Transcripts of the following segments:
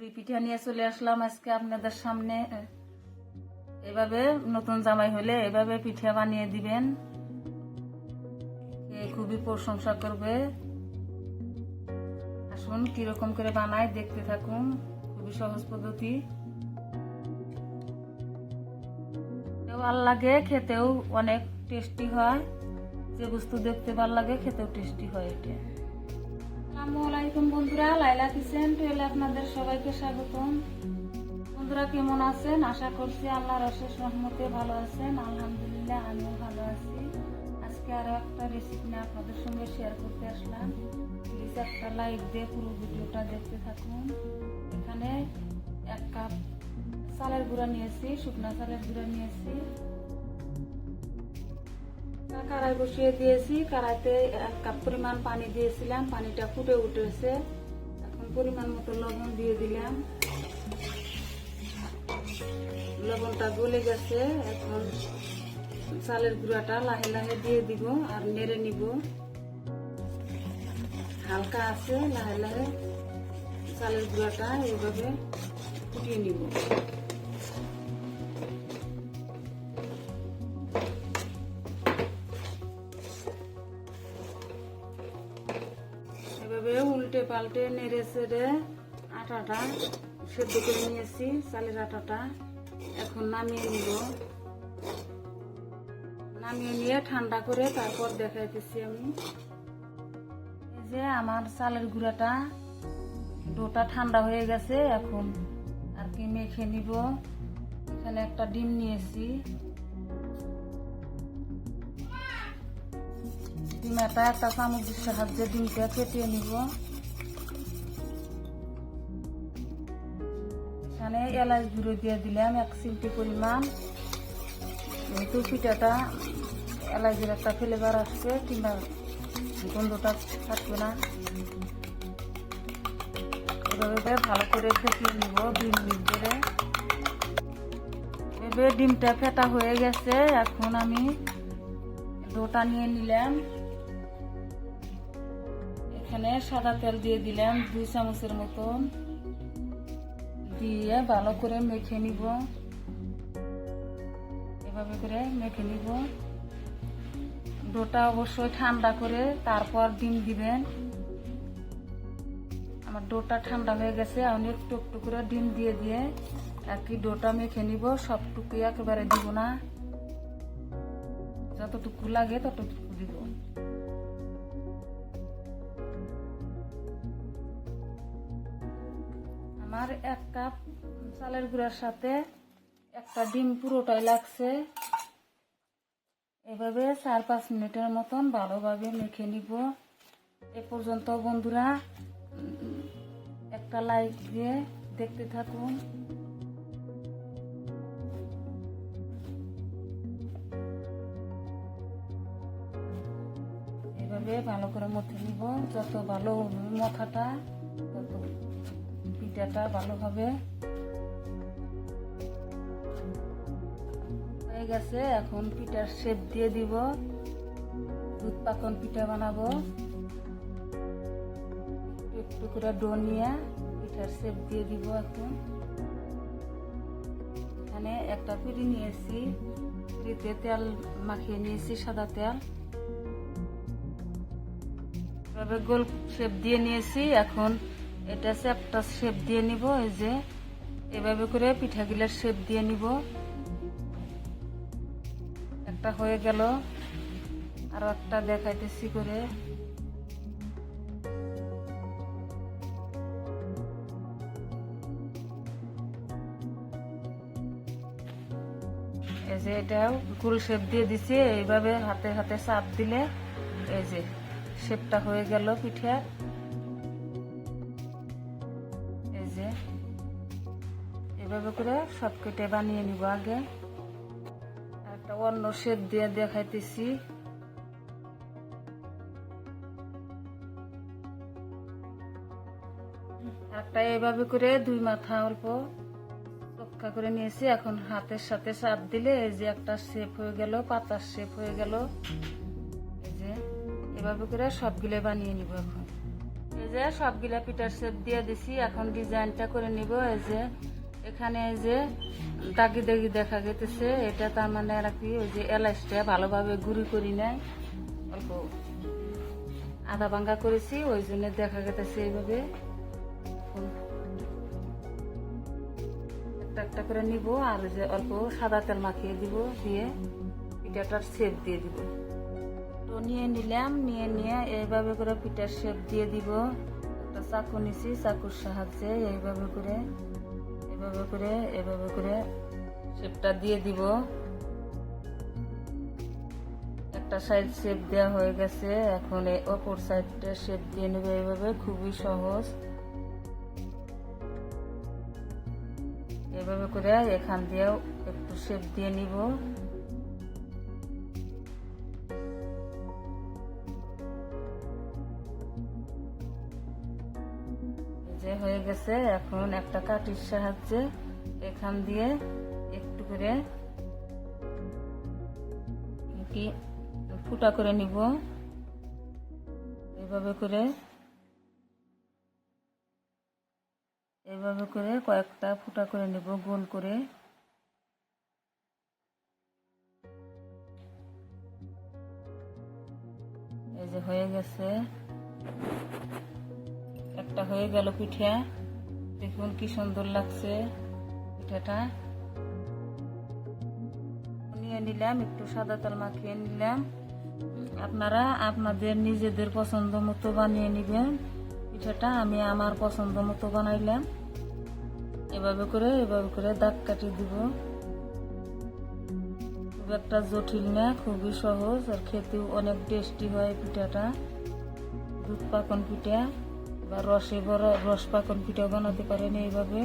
পিঠা নিয়ে চলে আসলাম আজকে আপনাদের সামনে। এভাবে নতুন জামাই হলে এভাবে পিঠা বানিয়ে দিবেন। খুবই প্রশংসা করবে। আসুন কীরকম করে বানায়, দেখতে থাকুন। খুবই সহজ পদ্ধতি। ভালো লাগে, খেতেও অনেক টেস্টি হয়। যে বস্তু দেখতে ভালো লাগে, খেতেও টেস্টি হয় এটা। আসসালামু আলাইকুম বন্ধুরা, লাইলা কিচেন টুয়েলে আপনাদের সবাইকে স্বাগতম। বন্ধুরা কেমন আছেন? আশা করছি আল্লাহর অশেষ রহমতে ভালো আছেন। আলহামদুলিল্লাহ, আমিও ভালো আছি। আজকে আরও একটা রেসিপি নিয়ে আপনাদের সঙ্গে শেয়ার করতে আসলাম। প্লিজ একটা লাইক দিয়ে পুরো ভিডিওটা দেখতে থাকুন। এখানে এক কাপ চালের গুঁড়া নিয়েছি, শুকনা চালের গুঁড়া নিয়েছি। কড়াই বসিয়ে দিয়েছি, কড়াইতে এক কাপ পরিমাণ পানি দিয়েছিলাম, পানিটা ফুটে উঠেছে। এখন পরিমাণ মতো লবণ দিয়ে দিলাম। লবণটা গলে গেছে, এখন চালের গুঁড়াটা লাহে লাহে দিয়ে দিব আর নেড়ে নিব। হালকা আছে, লাহে লাহে চালের গুঁড়াটা এইভাবে ফুটিয়ে নিব। পাল্টে নেড়ে চেড়ে আটাটা সেদ্ধ করে নিয়েছি, চালের আটাটা। এখন নামিয়ে নিব। নামিয়ে নিয়ে ঠান্ডা করে তারপর দেখাইতেছি আমি। এই যে আমার চালের গুঁড়াটা, ডোটা ঠান্ডা হয়ে গেছে, এখন আর কি মেখে নিব। এখানে একটা ডিম নিয়েছি। ডিমাটা একটা চামচের সাহায্যে ডিমটা কেটে নিব। এখানে এলাচ গুঁড়ো দিয়ে দিলাম, এক চিমটি পরিমাণ। যেহেতু পিঠাটা এলাচের একটা ফ্লেভার আসছে, কিংবা গন্ধটা থাকবে না। ভালো করে ফেটিয়ে নিব দুই মিনিট ধরে এভাবে ডিমটা ফেটা হয়ে গেছে, এখন আমি ডোটা নিয়ে নিলাম। এখানে সাদা তেল দিয়ে দিলাম, দুই চামচের মতন। দিয়ে ভালো করে মেখে নিব। এভাবে করে মেখে নিব। ডোটা অবশ্যই ঠান্ডা করে তারপর ডিম দিবেন। আমার ডোটা ঠান্ডা হয়ে গেছে আমি একটু একটু করে ডিম দিয়ে দিয়ে কি ডোটা মেখে নিব। সবটুকু একেবারে দিব না। যতটুকু লাগে ততটুকু দিব। আমার এক কাপ চালের গুঁড়ার সাথে একটা ডিম পুরোটাই লাগছে। এভাবে চার পাঁচ মিনিটের মতন ভালোভাবে মেখে নিব। এ পর্যন্ত বন্ধুরা, একটা লাইক দিয়ে দেখতে থাকুন। এভাবে ভালো করে মথে নিব। যত ভালো মথাটা, তত পিঠাটা ভালো হবে হয়ে গেছে। এখন পিঠার শেপ দিয়ে দিব। দুধ পাকন পিঠা বানাবো। একটু একটু করে ডো নিয়ে পিঠার শেপ দিয়ে দিব এখন। এখানে একটা পিড়ি নিয়েছি। পিড়িতে তেল মাখিয়ে নিয়েছি, সাদা তেল। গোল শেপ দিয়ে নিয়েছি। এখন এটা একটা শেপ দিয়ে নিব, এই যে। এভাবে করে পিঠাগুলার শেপ দিয়ে নিব। একটা হয়ে গেল। আর একটা দেখাইতেছি করে। এই যে এটা গোল শেপ দিয়ে দিছি, এইভাবে হাতে হাতে চাপ দিলে এই যে শেপটা হয়ে গেল পিঠার। এভাবে করে সব কেটে বানিয়ে নিব আগে। একটা অন্য শেপ দিয়ে দেখাইতেছি। একটা এভাবে করে দুই মাথা অল্প চক্কা করে নিয়েছি। এখন হাতের সাথে চাপ দিলে এই যে একটা শেপ হয়ে গেল, পাতার শেপ হয়ে গেল। এই যে এভাবে করে সবগুলো বানিয়ে নিব এখন। এই যে সবগুলা পিঠার শেপ দিয়ে দিছি। এখন ডিজাইনটা করে নিব। এই যে এখানে যে দাগি দাগি দেখা গেতেছে, এটা তার মানে আর কি, ওই যে এলাচটা ভালোভাবে গুঁড়ি করি নেয় অল্প আদা ভাঙ্গা করেছি, ওই জন্য দেখা গেতেছে এইভাবে। একটা একটা করে নিব, আর যে অল্প সাদা তেল মাখিয়ে দিব, দিয়ে পিঠাটার শেপ দিয়ে দিব। তো নিয়ে নিলাম, নিয়ে নিয়ে এইভাবে করে পিঠার শেপ দিয়ে দিব। একটা চাকু নিছি, চাকুর সাহায্যে এইভাবে করে। এভাবে করে এভাবে করে শেপটা দিয়ে দিব। একটা সাইড শেপ দেওয়া হয়ে গেছে। এখন এই অপর সাইডটা শেপ দিয়ে নেবে এভাবে, খুবই সহজ। এভাবে করে এখান দিয়েও একটু শেপ দিয়ে নিব। গেছে, এখন একটা কাঠির সাহায্যে এখান দিয়ে একটু করে কি ফুটা করে নিব। এভাবে করে এভাবে করে কয়েকটা ফুটা করে নেব, গোল করে। এই যে হয়ে গেছে। একটা হয়ে গেল পিঠা। দেখুন কি সুন্দর লাগছে পিঠাটা। নিয়ে নিলাম, একটু সাদা তেল মাখিয়ে নিলাম। আপনারা আপনাদের নিজেদের পছন্দ মতো বানিয়ে নেবেন। পিঠাটা আমি আমার পছন্দ মতো বানাইলাম। এভাবে করে এভাবে করে দাগ কাটিয়ে দিব। খুব একটা জটিল না, খুবই সহজ আর খেতেও অনেক টেস্টি হয় পিঠাটা। দুধ পাকন পিঠা। বা রসে রস পাকন পিঠা বানাতে পারেন এইভাবে।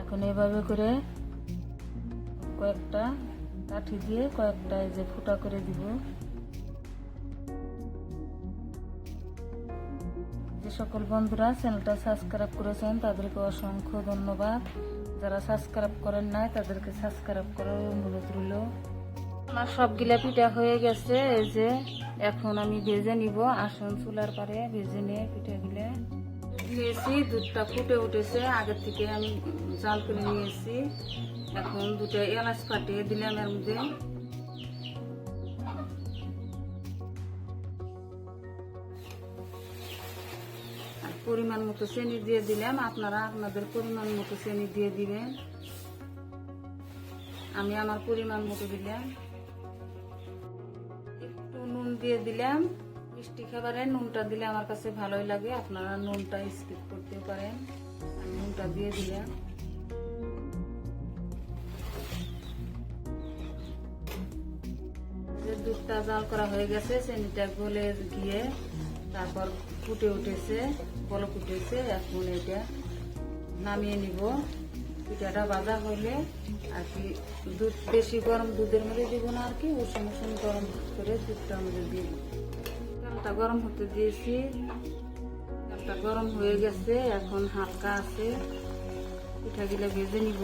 এখন এইভাবে করে কয়েকটা কাঠি দিয়ে কয়েকটা যে ফুটা করে দিব। যে সকল বন্ধুরা চ্যানেলটা সাবস্ক্রাইব করেছেন, তাদেরকে অসংখ্য ধন্যবাদ। যারা সাবস্ক্রাইব করেন নাই, তাদেরকে সাবস্ক্রাইব করার অনুরোধ রইল। আমার সবগুলা পিঠা হয়ে গেছে, এই যে এখন আমি ভেজে নিব। আসন চুলার পারে ভেজে নিয়ে পিঠাগুলো। নিয়েছি, দুধটা ফুটে উঠেছে। আগের থেকে আমি জাল করে নিয়েছি। এখন দুটো এলাচ ফাটিয়ে দিলাম এর মধ্যে। পরিমাণ মতো চিনি দিয়ে দিলাম। আপনারা আপনাদের পরিমাণ মতো চিনি দিয়ে দিবেন। আমি আমার পরিমাণ মতো দিলাম। দিয়ে দিলাম। মিষ্টি খাবারে নুনটা দিলে আমার কাছে ভালোই লাগে। আপনারা নুনটা স্কিপ করতে পারেন। নুনটা দিয়ে দিলাম। দুধটা জাল করা হয়ে গেছে, চিনিটা গলে গিয়ে তারপর ফুটে উঠেছে, বলক উঠেছে। এখন এটা নামিয়ে নিব। পিঠাটা ভাজা হইলে আর কি দুধ বেশি গরম দুধের মধ্যে দিব না আর কি, উষুম উষুম গরম করে দুধটার মধ্যে দিয়ে তেলটা গরম হতে দিয়েছি। তেলটা গরম হয়ে গেছে, এখন হালকা আছে। পিঠাগুলো ভেজে নিব।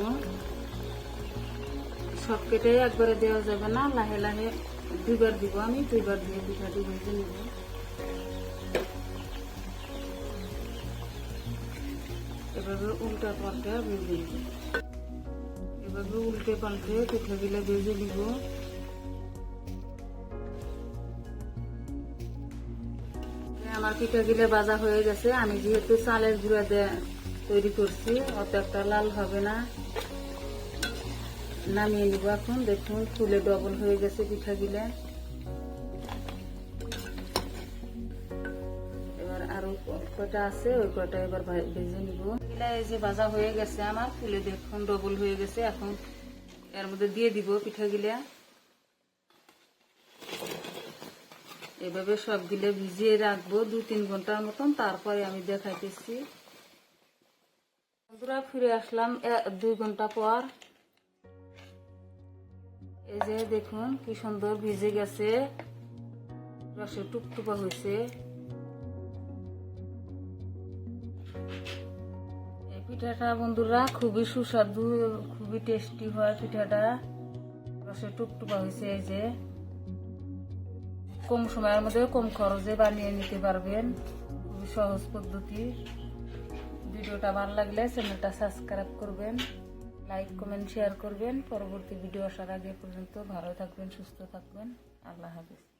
সব কেটে একবারে দেওয়া যাবে না, লাহে লাহে দুইবার দিব আমি, দুইবার দিয়ে পিঠাটি ভেজে নিব। এভাবে উল্টা পাল্টা ভেজে নিব। এভাবে উল্টে পাল্টে পিঠাগুলো ভেজে নিব। আমার পিঠাগুলো ভাজা হয়ে গেছে। আমি যেহেতু চালের গুঁড়া দিয়ে তৈরি করছি অত একটা লাল হবে না। নামিয়ে নিব এখন। দেখুন, ফুলে ডবল হয়ে গেছে পিঠাগুলা। কটা আছে, ওই কটা এবার ভেজে নিব। এগুলা এই যে ভাজা হয়ে গেছে আমার ফুলে দেখুন ডবল হয়ে গেছে, এখন এর মধ্যে দিয়ে দিব পিঠাগুলা। এভাবে সবগুলো ভিজিয়ে রাখব দু তিন ঘণ্টার মতন, তারপরে আমি দেখাইতেছি। বন্ধুরা, ফিরে আসলাম দুই ঘণ্টা পর। এই যে দেখুন কি সুন্দর ভিজে গেছে, রসে টুকটুপা হয়েছে। পিঠাটা বন্ধুরা খুবই সুস্বাদু, খুবই টেস্টি হয় পিঠাটা। রসে টুকটুপা হয়েছে এই যে। কম সময়ের মধ্যে কম খরচে বানিয়ে নিতে পারবেন। খুবই সহজ পদ্ধতি। ভিডিওটা ভালো লাগলে চ্যানেলটা সাবস্ক্রাইব করবেন লাইক কমেন্ট শেয়ার করবেন। পরবর্তী ভিডিও আসার আগে পর্যন্ত ভালো থাকবেন, সুস্থ থাকবেন। আল্লাহ হাফিজ।